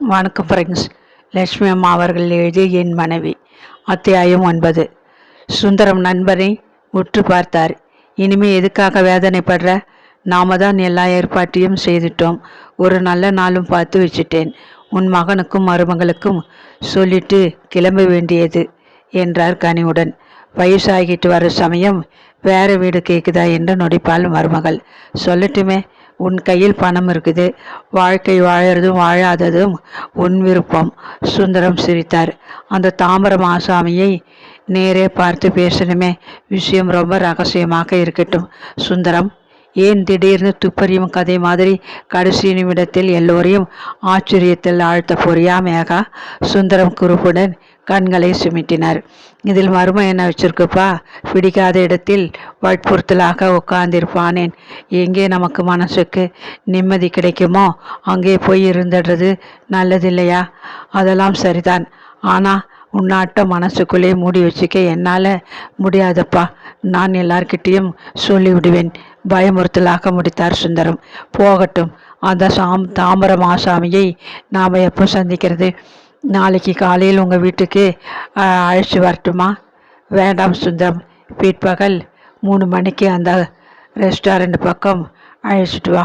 வணக்கம் ஃப்ரெண்ட்ஸ் லட்சுமி அம்மா அவர்கள் எழுதிய என் மனைவி அத்தியாயம் ஒன்பது. சுந்தரம் நண்பரை உற்று பார்த்தார். இனிமே எதுக்காக வேதனைப்படுற? நாம தான் எல்லா ஏற்பாட்டையும் செய்துட்டோம். ஒரு நல்ல நாளும் பார்த்து வச்சுட்டேன். உன் மகனுக்கும் மருமகளுக்கும் சொல்லிட்டு கிளம்ப வேண்டியது என்றார் கனிவுடன். வயசாகிட்டு வர சமயம் வேற வீடு கேட்குதா என்று நொடிப்பாள் மருமகள் சொல்லட்டுமே உன் கையில் பணம் இருக்குது. வாழ்க்கை வாழறதும் வாழாததும் உன் விருப்பம். சுந்தரம் சிரித்தார். அந்த தாமரம் ஆசாமியை நேரே பார்த்து பேசணுமே. விஷயம் ரொம்ப ரகசியமாக இருக்கட்டும். சுந்தரம் ஏன் திடீர்னு துப்பறியும் கதை மாதிரி கடைசி நிமிடத்தில் எல்லோரையும் ஆச்சரியத்தில் ஆழ்த்த போறியா மேகா? சுந்தரம் குறுப்புடன் கண்களை சுமிட்டினார். இதில் மர்மம் என்ன வச்சிருக்குப்பா? பிடிக்காத இடத்தில் வற்புறுத்தலாக உட்கார்ந்திருப்பானேன். எங்கே நமக்கு மனசுக்கு நிம்மதி கிடைக்குமோ அங்கே போய் இருந்துடுறது நல்லதில்லையா? அதெல்லாம் சரிதான். ஆனால் உன்னாட்ட மனசுக்குள்ளே மூடி வச்சுக்க என்னால் முடியாதப்பா. நான் எல்லார்கிட்டேயும் சொல்லிவிடுவேன். பயமுறுத்தலாக முடித்தார் சுந்தரம். போகட்டும். அந்த சாம் தாமர மாசாமியை நாம் எப்போ சந்திக்கிறது? நாளைக்கு காலையில் உங்கள் வீட்டுக்கு அழைச்சி வரட்டுமா? வேண்டாம் சுந்தரம். பிற்பகல் மூணு மணிக்கு அந்த ரெஸ்டாரண்ட் பக்கம் அழைச்சிட்டு வா.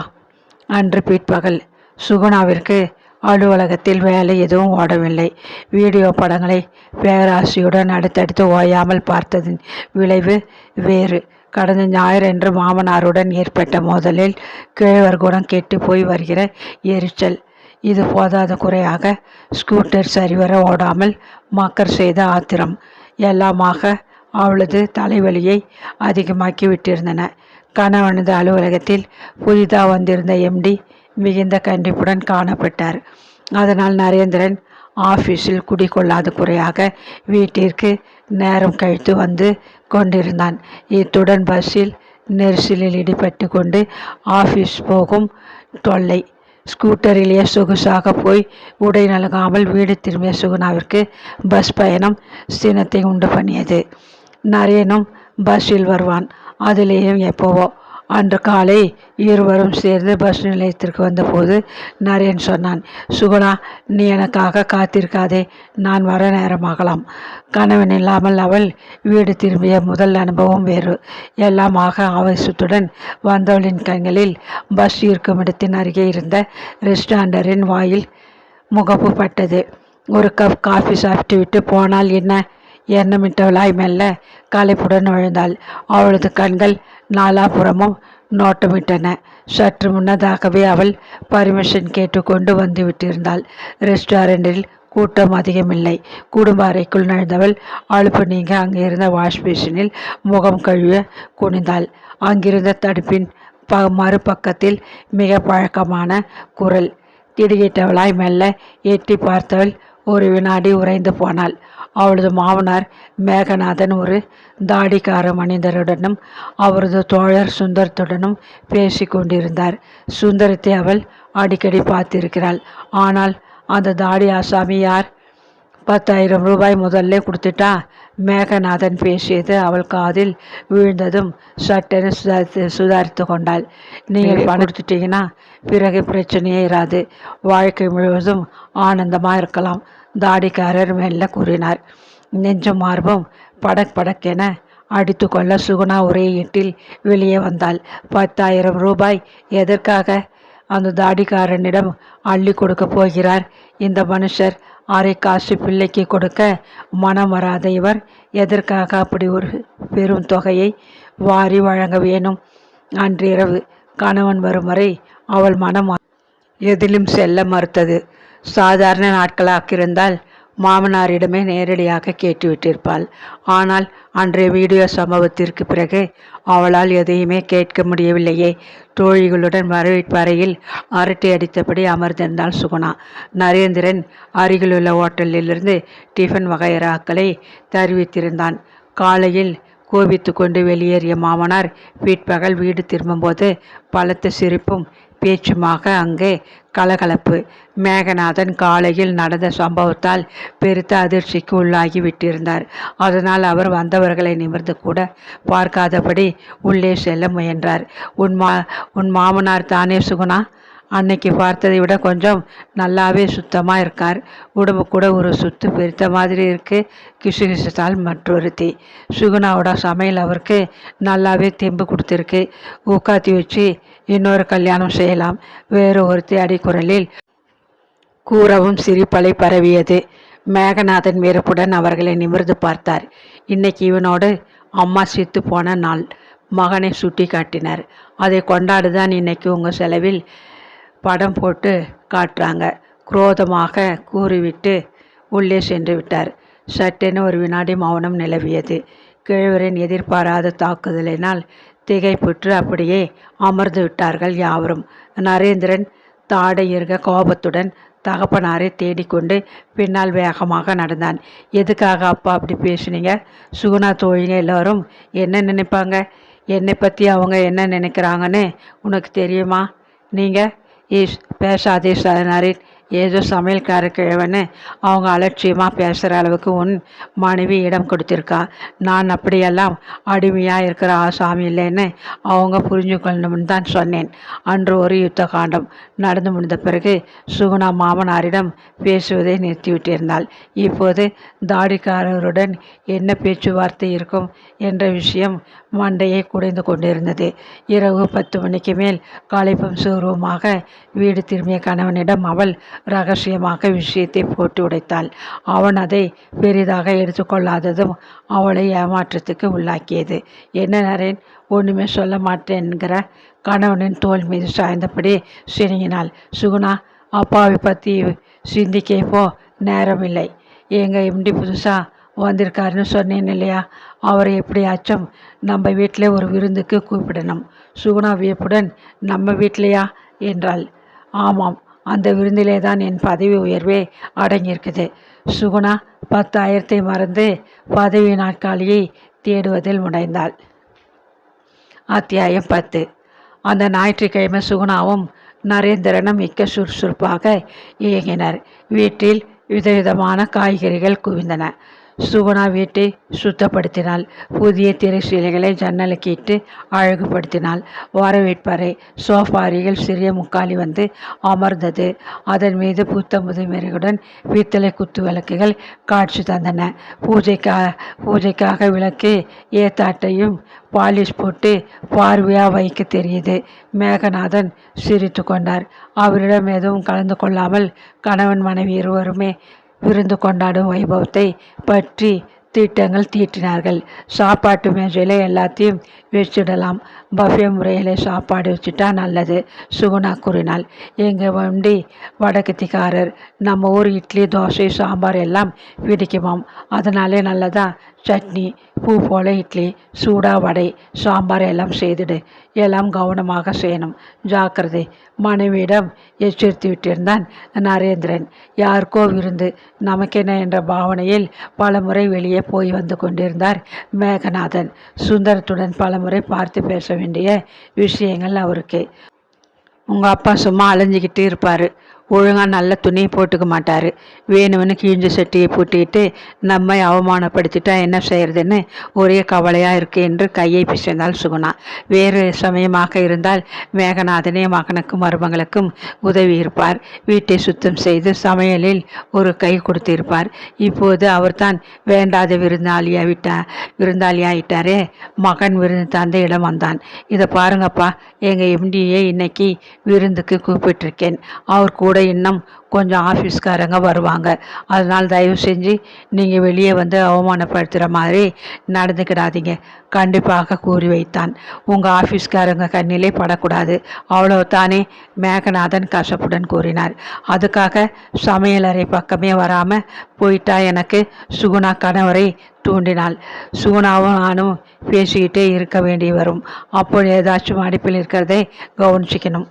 அன்று பிற்பகல் சுகுணாவிற்கு அலுவலகத்தில் வேலை எதுவும் ஓடவில்லை. வீடியோ படங்களை பேராசியுடன் அடுத்தடுத்து ஓயாமல் பார்த்ததின் விளைவு வேறு. கடந்த ஞாயிறன்று மாமனாருடன் ஏற்பட்ட மோதலில் கிழவர் குணம் கெட்டு போய் வருகிற எரிச்சல். இது போதாத குறையாக ஸ்கூட்டர் சரிவர ஓடாமல் மக்கர் செய்த ஆத்திரம். எல்லாமாக அவளது தலைவலியை அதிகமாக்கி விட்டிருந்தன. கணவனது அலுவலகத்தில் புதிதாக வந்திருந்த எம்டி மிகுந்த கண்டிப்புடன் காணப்பட்டார். அதனால் நரேந்திரன் ஆஃபீஸில் குடிக்கொள்ளாத குறையாக வீட்டிற்கு நேரம் கழித்து வந்து கொண்டிருந்தான். இத்துடன் பஸ்ஸில் நெரிசலில் இடிபட்டு கொண்டு ஆஃபீஸ் போகும் தொல்லை ஸ்கூட்டரிலேயே சொகுசாக போய் உடை நலகாமல் வீடு திரும்பிய சுகுணாவிற்கு பஸ் பயணம் சினத்தை உண்டு பண்ணியது. நரேனும் பஸ்ஸில் வருவான். அதிலேயும் எப்போவோ அன்று காலை இருவரும் சேர்ந்து பஸ் நிலையத்திற்கு வந்தபோது நரேன் சொன்னான் சுகுணா நீ எனக்காக காத்திருக்காதே நான் வர நேரமாகலாம். கணவன் இல்லாமல் அவள் வீடு திரும்பிய முதல் அனுபவம் வேறு. எல்லாமாக ஆவேசத்துடன் வந்தவளின் கண்களில் பஸ் இருக்கும் இடத்தின் அருகே இருந்த ரெஸ்டாண்டரின் வாயில் முகப்பு பட்டது. ஒரு கப் காஃபி சாப்பிட்டு விட்டு போனால் என்ன? எண்ணமிட்டவளாய் மெல்ல களைப்புடன் விழுந்தாள் அவளது கண்கள் நாலாபுறமும் நோட்டமிட்டன. சற்று முன்னதாகவே அவள் பர்மிஷன் கேட்டுக்கொண்டு வந்து விட்டிருந்தாள். ரெஸ்டாரண்டில் கூட்டம் அதிகமில்லை. குடும்ப அறைக்குள் நுழைந்தவள் அழுப்பு நீங்க அங்கே இருந்த வாஷ் பேஷனில் முகம் கழுவ குனிந்தாள். அங்கிருந்த தடுப்பின் ப மறுபக்கத்தில் மிக பழக்கமான குரல். திடுகிட்டவளாய் மெல்ல எட்டி பார்த்தவள் ஒரு வினாடி உறைந்து போனாள். அவளது மாமனார் மேகநாதன் ஒரு தாடிக்கார மனிதருடனும் அவரது தோழர் சுந்தரத்துடனும் பேசி கொண்டிருந்தார். சுந்தரத்தை அவள் அடிக்கடி பார்த்திருக்கிறாள். ஆனால் அந்த தாடி ஆசாமி யார்? பத்தாயிரம் ரூபாய் முதல்ல கொடுத்துட்டா? மேகநாதன் பேசியது அவள் காதில் விழுந்ததும் சட்டென சுதாரித்து சுதாரித்து கொண்டாள். நீங்கள் பணம் கொடுத்துட்டீங்கன்னா பிறகு பிரச்சனையே இராது. வாழ்க்கை முழுவதும் ஆனந்தமாக இருக்கலாம். தாடிக்காரர் மெல்ல கூறினார். நெஞ்சும் மார்பம் படக் படக்கென அடித்து கொள்ள சுகுணா ஒரே எட்டில் வெளியே வந்தாள். பத்தாயிரம் ரூபாய் எதற்காக அந்த தாடிக்காரனிடம் அள்ளி கொடுக்க போகிறார்? இந்த மனுஷர் அரை காசு பிள்ளைக்கு கொடுக்க மனம் வராத இவர் எதற்காக அப்படி ஒரு பெரும் தொகையை வாரி வழங்க வேணும்? அன்றிரவு கணவன் வரும் வரை அவள் மனம் எதிலும் செல்ல மறுத்தது. சாதாரண நாட்களாக இருந்தால் மாமனாரிடமே நேரடியாக கேட்டுவிட்டிருப்பாள். ஆனால் அன்றைய வீடியோ சம்பவத்திற்கு பிறகு அவளால் எதையுமே கேட்க முடியவில்லையே. தோழிகளுடன் வரவேற்பறையில் அரட்டை அடித்தபடி அமர்ந்திருந்தாள் சுகுணா. நரேந்திரன் அருகிலுள்ள ஓட்டலிலிருந்து டிஃபன் வகையராக்களை தெரிவித்திருந்தான். காலையில் கோபித்து கொண்டு வெளியேறிய மாமனார் பிற்பகல் வீடு திரும்பும்போது பலத்த சிரிப்பும் பேச்சுமாக அங்கே கலகலப்பு. மேகநாதன் காலையில் நடந்த சம்பவத்தால் பெருத்த அதிர்ச்சிக்கு உள்ளாகி விட்டிருந்தார். அதனால் அவர் வந்தவர்களை நிமிர்ந்து கூட பார்க்காதபடி உள்ளே செல்ல முயன்றார். உன் மா உன் மாமனார் தானே சுகுணா? அன்னைக்கு பார்த்ததை விட கொஞ்சம் நல்லாவே சுத்தமாக இருக்கார். உடம்பு கூட ஒரு சுத்து பெருத்த மாதிரி இருக்குது கிசுகிசுத்தால் மற்றொருத்தி. சுகுணாவோட சமையல் அவருக்கு நல்லாவே தெம்பு கொடுத்துருக்கு. உட்காத்தி வச்சு இன்னொரு கல்யாணம் செய்யலாம். வேறு ஒருத்தி அடிக்குரலில் கூறவும் சிரிப்பலை பரவியது. மேகநாதன் வெறுப்புடன் அவர்களை நிமிர்ந்து பார்த்தார். இன்னைக்கு இவனோடு அம்மா சித்து போன நாள். மகனை சுட்டி காட்டினார். அதை கொண்டாடுதான் இன்னைக்கு உங்கள் செலவில் படம் போட்டு காட்டுறாங்க. குரோதமாக கூறிவிட்டு உள்ளே சென்று விட்டார். சட்டென ஒரு வினாடி மௌனம் நிலவியது. கிழவரின் எதிர்பாராத தாக்குதலினால் திகைப்புற்று அப்படியே அமர்ந்து விட்டார்கள் யாவரும். நரேந்திரன் தாடை இருக கோபத்துடன் தகப்பனாரை தேடிக்கொண்டு பின்னால் வேகமாக நடந்தான். எதுக்காக அப்பா அப்படி பேசுனீங்க? சுகுணா தோழிங்க எல்லோரும் என்ன நினைப்பாங்க? என்னை பற்றி அவங்க என்ன நினைக்கிறாங்கன்னு உனக்கு தெரியுமா? நீங்கள் ஈஸ் பேசாதே நரேன் ஏதோ சமையல்கார கிழவன்னு அவங்க அலட்சியமாக பேசுகிற அளவுக்கு உன் மனைவி இடம் கொடுத்துருக்கா. நான் அப்படியெல்லாம் அடிமையாக இருக்கிற ஆசாமி இல்லைன்னு அவங்க புரிஞ்சுக்கொள்ளணும்னு தான் சொன்னேன். அன்று ஒரு யுத்த காண்டம் நடந்து முடிந்த பிறகு சுகுணா மாமனாரிடம் பேசுவதை நிறுத்திவிட்டிருந்தாள். இப்போது தாடிக்காரருடன் என்ன பேச்சுவார்த்தை இருக்கும் என்ற விஷயம் மண்டையை குடைந்து கொண்டிருந்தது. இரவு பத்து மணிக்கு மேல் களைப்பும் சூர்வமாக வீடு திரும்பிய கணவனிடம் அவள் ரகசியமாக விஷயத்தை போட்டு உடைத்தாள். அவன் அதை பெரிதாக எடுத்துக்கொள்ளாததும் அவளை ஏமாற்றத்துக்கு உள்ளாக்கியது. என்ன நரேன் ஒன்றுமே சொல்ல மாட்டேன் என்கிற கணவனின் தோல் மீது சாய்ந்தபடி சினிங்கினாள் சுகுணா அப்பாவை பற்றி சிந்திக்கப்போ நேரம் நேரமில்லை. எங்கள் எம்டி புதுசாக வந்திருக்காருன்னு சொன்னேன் இல்லையா? அவரை எப்படியாச்சும் நம்ம வீட்டில் ஒரு விருந்துக்கு கூப்பிடணும். சுகுணா வியப்புடன் நம்ம வீட்டிலையா? என்றாள். ஆமாம் அந்த விருந்திலே தான் என் பதவி உயர்வே அடங்கியிருக்குது. சுகுணா பத்தாயிரத்தை மறந்து பதவி நாட்காலியை தேடுவதில் முனைந்தாள். அத்தியாயம் பத்து. அந்த ஞாயிற்றுக்கிழமை சுகுணாவும் நரேந்திரனும் மிக்க சுறுசுறுப்பாக இயங்கினர். வீட்டில் விதவிதமான காய்கறிகள் குவிந்தன. சுகுணா வீட்டை சுத்தப்படுத்தினாள். புதிய திரைச்சீலைகளை ஜன்னலுக்கு இட்டு அழகுபடுத்தினாள். வரவேற்பறை சோஃபா அருகில் சிறிய முக்காலி வந்து அமர்ந்தது. அதன் மீது புத்த முதுமெருகுடன் பித்தளை குத்து விளக்குகள் காட்சி தந்தன. பூஜைக்காக பூஜைக்காக விளக்கு ஏத்தாட்டையும் பாலிஷ் போட்டு பார்வையாக வைக்க தெரியுது. மேகநாதன் சிரித்து கொண்டார். அவரிடம் எதுவும் கலந்து கொள்ளாமல் கணவன் மனைவி இருவருமே விருந்து கொண்டாடும் வைபவத்தை பற்றி திட்டங்கள் தீட்டினார்கள். சாப்பாட்டு மேஜையில் எல்லாத்தையும் வச்சிடலாம். பஃபே முறையில் சாப்பாடு வச்சுட்டா நல்லது சுகுணா கூறினாள். எங்கள் வண்டி வடக்கத்திக்காரர் நம்ம ஊர் இட்லி தோசை சாம்பார் எல்லாம் பிடிக்குமாம் அதனாலே நல்லதாக சட்னி பூ போல இட்லி சூடா வடை சாம்பார் எல்லாம் செய்துடு. எல்லாம் கவனமாக செய்யணும். ஜாக்கிரதை. மனைவியிடம் எச்சரித்து விட்டிருந்தான் நரேந்திரன். யாருக்கோ விருந்து. நமக்கென்ன என்ற பாவனையில் பலமுறை வெளியே போய் வந்து கொண்டிருந்தார் மேகநாதன். சுந்தரத்துடன் பலமுறை பார்த்து பேச வேண்டிய விஷயங்கள் அவருக்கு. உங்கள் அப்பா சும்மா அலைஞ்சிக்கிட்டு இருப்பார். ஒழுங்காக நல்ல துணியை போட்டுக்க மாட்டார். வேணும்னு கிழிஞ்ச சட்டியை பூட்டிட்டு நம்மை அவமானப்படுத்திட்டா என்ன செய்யறதுன்னு ஒரே கவலையாக இருக்கு என்று கையை பிசைந்தால் சுகுணா. வேறு சமயமாக இருந்தால் மேகநாதனே மகனுக்கும் மருமகளுக்கும் உதவி இருப்பார். வீட்டை சுத்தம் செய்து சமையலில் ஒரு கை கொடுத்திருப்பார். இப்போது அவர்தான் வேண்டாத விருந்தாளியா விட்டா விருந்தாளியாயிட்டாரே மகன் விருந்து இடம் வந்தான். இதை பாருங்கப்பா எங்கள் எம்டியை இன்னைக்கு விருந்துக்கு கூப்பிட்டிருக்கேன். அவர் கூட இன்னும் கொஞ்சம் ஆஃபீஸ்காரங்க வருவாங்க. அதனால் தயவு செஞ்சு நீங்கள் வெளியே வந்து அவமானப்படுத்துகிற மாதிரி நடந்துக்கிடாதீங்க. கண்டிப்பாக கூறி வைத்தான். உங்கள் ஆஃபீஸ்காரங்க கண்ணிலே படக்கூடாது. அவ்வளோ தானே மேகநாதன் கசப்புடன் கூறினார். அதுக்காக சமையலறை பக்கமே வராமல் போயிட்டா எனக்கு சுகுணா கணவரை தூண்டினாள். சுகுணாவும் நானும் பேசிக்கிட்டே இருக்க வேண்டி வரும். அப்போ ஏதாச்சும் அடுப்பில் இருக்கிறதை கவனிச்சிக்கணும்.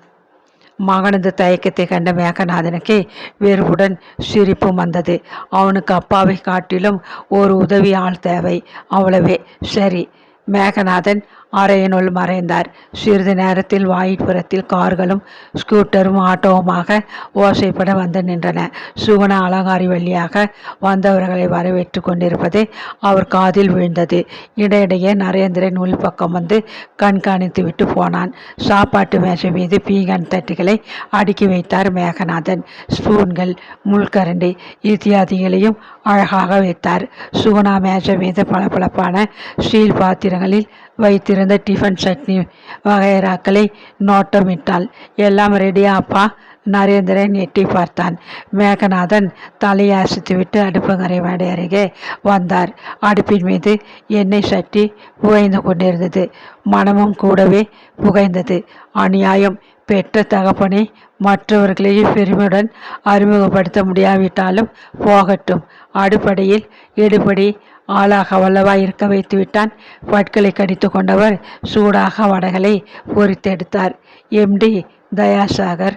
மகனது தயக்கத்தை கண்ட மேகநாதனுக்கு வெறுப்புடன் சிரிப்பும் வந்தது. அவனுக்கு அப்பாவை காட்டிலும் ஒரு உதவி ஆள் தேவை. அவ்வளவே. சரி. மேகநாதன் அறையினுள் மறைந்தார். சிறிது நேரத்தில் வாயிற்புறத்தில் கார்களும் ஸ்கூட்டரும் ஆட்டோவுமாக ஓசைப்பட வந்து நின்றன. சுகுணா அலங்காரி வழியாக வந்தவர்களை வரவேற்று கொண்டிருப்பது அவர் காதில் விழுந்தது. இடையிடையே நரேந்திரன் உள்பக்கம் வந்து கண்காணித்து விட்டு போனான். சாப்பாட்டு மேசை மீது பீகன் தட்டுகளை அடுக்கி வைத்தார் மேகநாதன். ஸ்பூன்கள் முள்கரண்டி இத்தியாதிகளையும் அழகாக வைத்தார். சுகுணா மேஜை மீது பளபளப்பான ஸ்டீல் பாத்திரங்களில் வைத்திருந்த டிஃபன் சட்னி வகைராக்களை நோட்டமிட்டாள். எல்லாம் ரெடியா அப்பா? நரேந்திரன் எட்டி பார்த்தான். மேகநாதன் தலையாசித்துவிட்டு அடுப்புங்கரை மேடை அருகே வந்தார். அடுப்பின் மீது எண்ணெய் சட்டி புகைந்து கொண்டிருந்தது. மனமும் கூடவே புகைந்தது. அநியாயம். பெற்ற தகப்பனை மற்றவர்களையும் பெருமையுடன் அறிமுகப்படுத்த முடியாவிட்டாலும் போகட்டும். அடுப்படையில் எடுபடி ஆளாக வல்லவா இருக்க வைத்து விட்டான். பட்களை கடித்து கொண்டவர் சூடாக வடைகளை பொறித்தெடுத்தார் எம்டி தயாசாகர்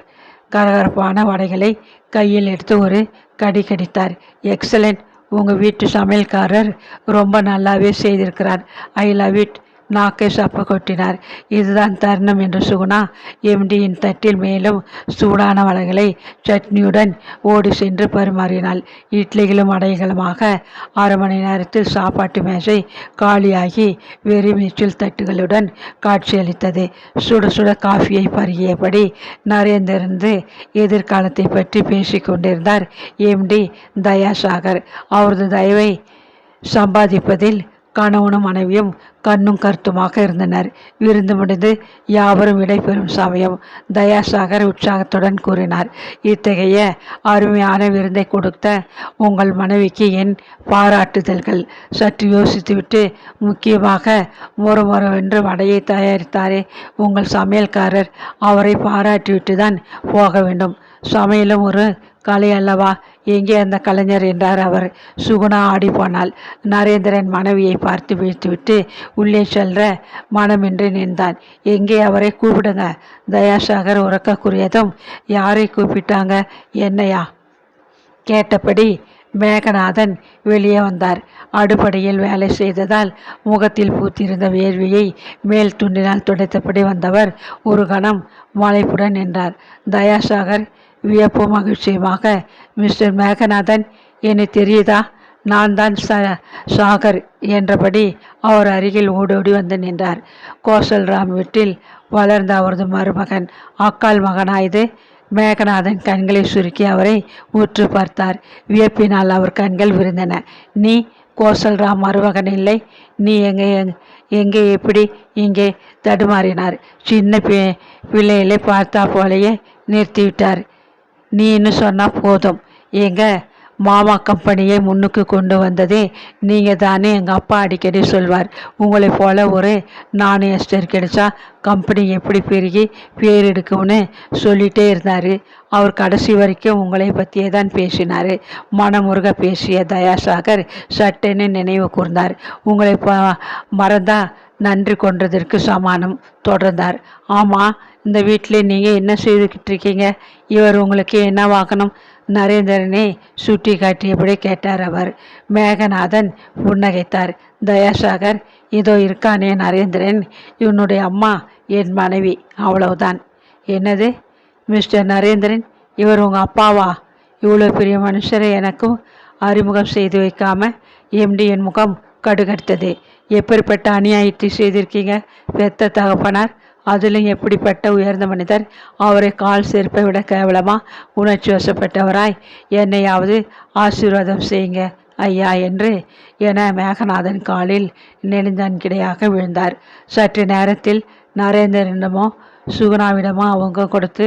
கரகரப்பான வடைகளை கையில் எடுத்து ஒரு கடி கடித்தார். எக்ஸலண்ட் உங்கள் வீட்டு சமையல்காரர் ரொம்ப நல்லாவே செய்திருக்கிறார். I love it. நாக்கை சப்ப கொட்டினார். இதுதான் தருணம் என்று சுகுணா எம்டியின் தட்டில் மேலும் சூடான வடைகளை சட்னியுடன் ஓடி சென்று பரிமாறினாள். இட்லிகளும் அடைகளுமாக அரை மணி நேரத்தில் சாப்பாட்டு மேசை காலியாகி வெறிமீச்சல் தட்டுகளுடன் காட்சியளித்தது. சுட சுட காஃபியை பருகியபடி நரேந்திருந்து எதிர்காலத்தை பற்றி பேசிக் கொண்டிருந்தார் எம்டி தயாசாகர். அவரது தயவை சம்பாதிப்பதில் கணவனும் மனைவியும் கண்ணும் கருத்துமாக இருந்தனர். விருந்து முடிந்து யாவரும் விடைபெறும் சமயம் தயாசாகர் உற்சாகத்துடன் கூறினார் இத்தகைய அருமையான விருந்தை கொடுத்த உங்கள் மனைவிக்கு என் பாராட்டுதல்கள். சற்று யோசித்துவிட்டு முக்கியமாக மொறுமொறுவென்று வடையை தயாரித்தாரே உங்கள் சமையல்காரர் அவரை பாராட்டிவிட்டு தான் போக வேண்டும். சமையலும் ஒரு கலை அல்லவா? எங்கே அந்த கலைஞர் என்றார் அவர். சுகுணா ஆடி நரேந்திரன் மனைவியை பார்த்து வீழ்த்துவிட்டு உள்ளே செல்ற மனமின்றி நின்றான். எங்கே அவரை கூப்பிடுங்க? தயாசாகர் உறக்கக்கூடியதும் யாரை கூப்பிட்டாங்க? என்னையா? கேட்டபடி மேகநாதன் வெளியே வந்தார். அடுப்படையில் வேலை செய்ததால் முகத்தில் பூத்திருந்த வேர்வியை மேல் துண்டினால் துடைத்தபடி வந்தவர் ஒரு கணம் மலைப்புடன் நின்றார். தயாசாகர் வியப்பு மகிழ்ச்சியுமாக மிஸ்டர் மேகநாதன் என்னை தெரியுதா? நான் தான் ச சாகர் என்றபடி அவர் அருகில் ஓடோடி வந்து நின்றார். கோசல்ராம் வீட்டில் வளர்ந்த அவரது மருமகன் அக்கால் மகனாயது மேகநாதன் கண்களை சுருக்கி அவரை உற்று பார்த்தார். வியப்பினால் அவர் கண்கள் விருந்தன. நீ கோசல்ராம் மருமகன் இல்லை. நீ எங்கே எங்கே எப்படி இங்கே? தடுமாறினார். சின்ன பி பிள்ளைகளை பார்த்தா போலேயே நிறுத்திவிட்டார். நீன்னு சொன்னால் போதும். ஏங்க மாமா கம்பெனியை முன்னுக்கு கொண்டு வந்ததே நீங்கள் தானே எங்கள் அப்பா அடிக்கடி சொல்வார். உங்களை போல் ஒரு நாணயஸ்டர் கிடைச்சா கம்பெனி எப்படி பெருகி பேர் எடுக்கும்னு சொல்லிகிட்டே இருந்தார். அவர் கடைசி வரைக்கும் உங்களை பற்றியே தான் பேசினார். மனமுருக பேசிய தயாசாகர் சட்டென்னு நினைவு கூர்ந்தார். உங்களை ப மறந்தா நன்றி கொண்டதற்கு சமானம் தொடர்ந்தார். ஆமாம் இந்த வீட்டில் நீங்கள் என்ன செய்துக்கிட்டு இருக்கீங்க? இவர் உங்களுக்கு என்ன வாங்கணும் நரேந்திரனை சுட்டி காட்டியபடி கேட்டார் அவர். மேகநாதன் புன்னகைத்தார். தயாசாகர் இதோ இருக்கானே நரேந்திரன். இவனுடைய அம்மா என் மனைவி. அவ்வளவுதான். என்னது? மிஸ்டர் நரேந்திரன் இவர் உங்கள் அப்பாவா? இவ்வளோ பெரிய மனுஷரை எனக்கும் அறிமுகம் செய்து வைக்காம எம்டி என் முகம் கடுகடுத்தது. எப்படிப்பட்ட அநியாயத்தை செய்திருக்கீங்க? பெத்த தகப்பனார் அதிலும் எப்படிப்பட்ட உயர்ந்த மனிதர்? அவரை கால் செருப்பை விட கேவலமாக உணர்ச்சி வசப்பட்டவராய் என்னையாவது ஆசீர்வாதம் செய்யுங்க ஐயா என்று என மேகநாதன் காலில் நெடுஞ்சான் கிடையாக விழுந்தார். சற்று நேரத்தில் நரேந்திரனிடமோ சுகுணாவிடமோ அவங்க கொடுத்து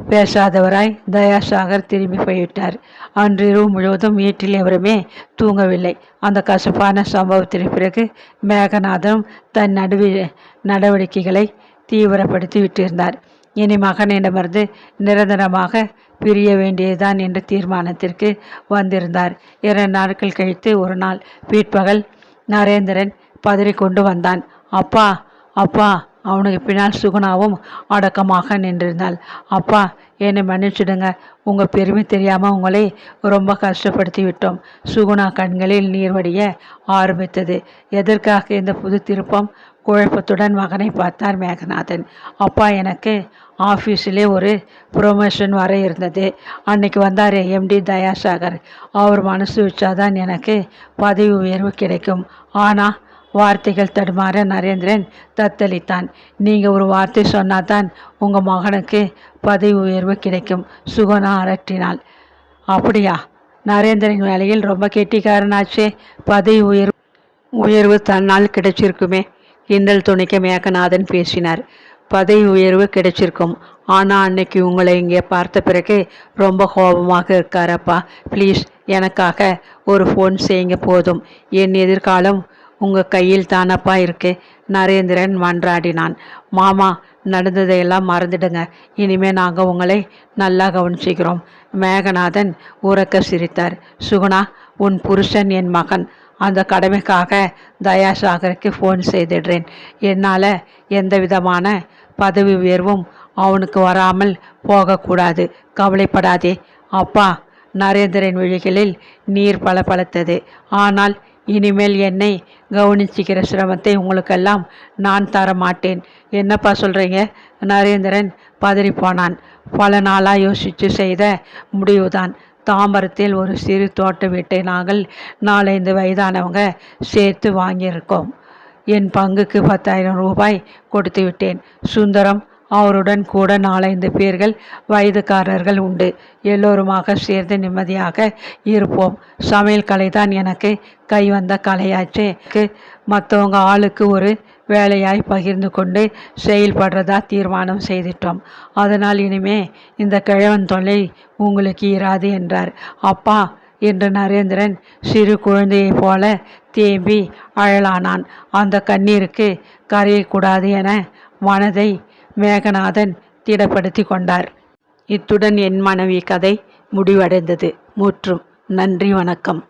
பேசாதவராய் தயாசாகர் திரும்பி போய்விட்டார். அன்றிரவு முழுவதும் வீட்டில் எவருமே தூங்கவில்லை. அந்த கசப்பான சம்பவத்திற்கு பிறகு மேகநாதனும் தன் நடுவி நடவடிக்கைகளை தீவிரப்படுத்தி விட்டிருந்தார். இனி மகனிடமிருந்து நிரந்தரமாக பிரிய வேண்டியதுதான் என்ற தீர்மானத்திற்கு வந்திருந்தார். இரண்டு நாட்கள் கழித்து ஒரு நாள் பிற்பகல் நரேந்திரன் பதறிக்கொண்டு வந்தான். அப்பா அப்பா அவனுக்கு பின்னால் சுகுணாவும் அடக்கமாக நின்றிருந்தாள். அப்பா என்னை மன்னிச்சிடுங்க. உங்கள் பெருமை தெரியாமல் உங்களை ரொம்ப கஷ்டப்படுத்தி விட்டோம். சுகுணா கண்களில் நீர் வடிய ஆரம்பித்தது. எதற்காக இந்த புது திருப்பம்? குழப்பத்துடன் மகனை பார்த்தார் மேகநாதன். அப்பா எனக்கு ஆஃபீஸிலே ஒரு ப்ரொமோஷன் வர இருந்தது. அன்னைக்கு வந்தார் எம்டி தயாசாகர். அவர் மனசு வச்சாதான் எனக்கு பதவி உயர்வு கிடைக்கும். ஆனால் வார்த்தைகள் தடுமாற நரேந்திரன் தத்தளித்தான். நீங்கள் ஒரு வார்த்தை சொன்னாதான் உங்கள் மகனுக்கு பதவி உயர்வு கிடைக்கும் சுகுணா அரட்டினாள். அப்படியா? நரேந்திரன் வேலையில் ரொம்ப கெட்டிக்காரனாச்சே. பதவி உயர்வு உயர்வு தன்னால் கிடைச்சிருக்குமே. கிண்டல் துணைக்க மேகநாதன் பேசினார். பதவி உயர்வு கிடைச்சிருக்கும். ஆனால் அன்னைக்கு உங்களை இங்கே பார்த்த பிறகு ரொம்ப கோபமாக இருக்காரப்பா. ப்ளீஸ் எனக்காக ஒரு ஃபோன் செய்யுங்க போதும். என் எதிர்காலம் உங்கள் கையில் தானப்பா இருக்கு. நரேந்திரன் மன்றாடினான். மாமா நடந்ததையெல்லாம் மறந்துடுங்க. இனிமே நாங்கள் உங்களை நல்லா கவனிச்சுக்கிறோம். மேகநாதன் உறக்க சிரித்தார். சுகுணா உன் புருஷன் என் மகன். அந்த கடமைக்காக தயாசாகருக்கு ஃபோன் செய்திடுறேன். என்னால் எந்த விதமான பதவி உயர்வும் அவனுக்கு வராமல் போகக்கூடாது. கவலைப்படாதே. அப்பா நரேந்திரன் விழிகளில் நீர் பளபளத்தது. ஆனால் இனிமேல் என்னை கவனிச்சிக்கிற சிரமத்தை உங்களுக்கெல்லாம் நான் தர மாட்டேன் என்னப்பா சொல்கிறீங்க நரேந்திரன் பதறிப்போனான். பல நாளாக யோசித்து செய்த முடிவுதான். தாம்பரத்தில் ஒரு சிறு தோட்ட வீட்டை நாங்கள் நாலஞ்சு வயதானவங்க சேர்த்து வாங்கியிருக்கோம். என் பங்குக்கு பத்தாயிரம் ரூபாய் கொடுத்து விட்டேன் சுந்தரம் அவருடன் கூட நாலைந்து பேர்கள் வயதுக்காரர்கள் உண்டு. எல்லோருமாக சேர்ந்து நிம்மதியாக இருப்போம். சமையல் கலை தான் எனக்கு கை வந்த கலையாச்சே மற்றவங்க ஆளுக்கு ஒரு வேலையாய் பகிர்ந்து கொண்டு செயல்படுறதா தீர்மானம் செய்துட்டோம். அதனால் இனிமே இந்த கிழவன் தொல்லை உங்களுக்கு இராது என்றார். அப்பா என்று நரேந்திரன் சிறு குழந்தையைப் போல தேம்பி அழலானான். அந்த கண்ணீருக்கு கரையக்கூடாது என மனதை மேகநாதன் திடப்படுத்தி கொண்டார். இத்துடன் என் மனைவி கதை முடிவடைந்தது. முற்றும் நன்றி வணக்கம்.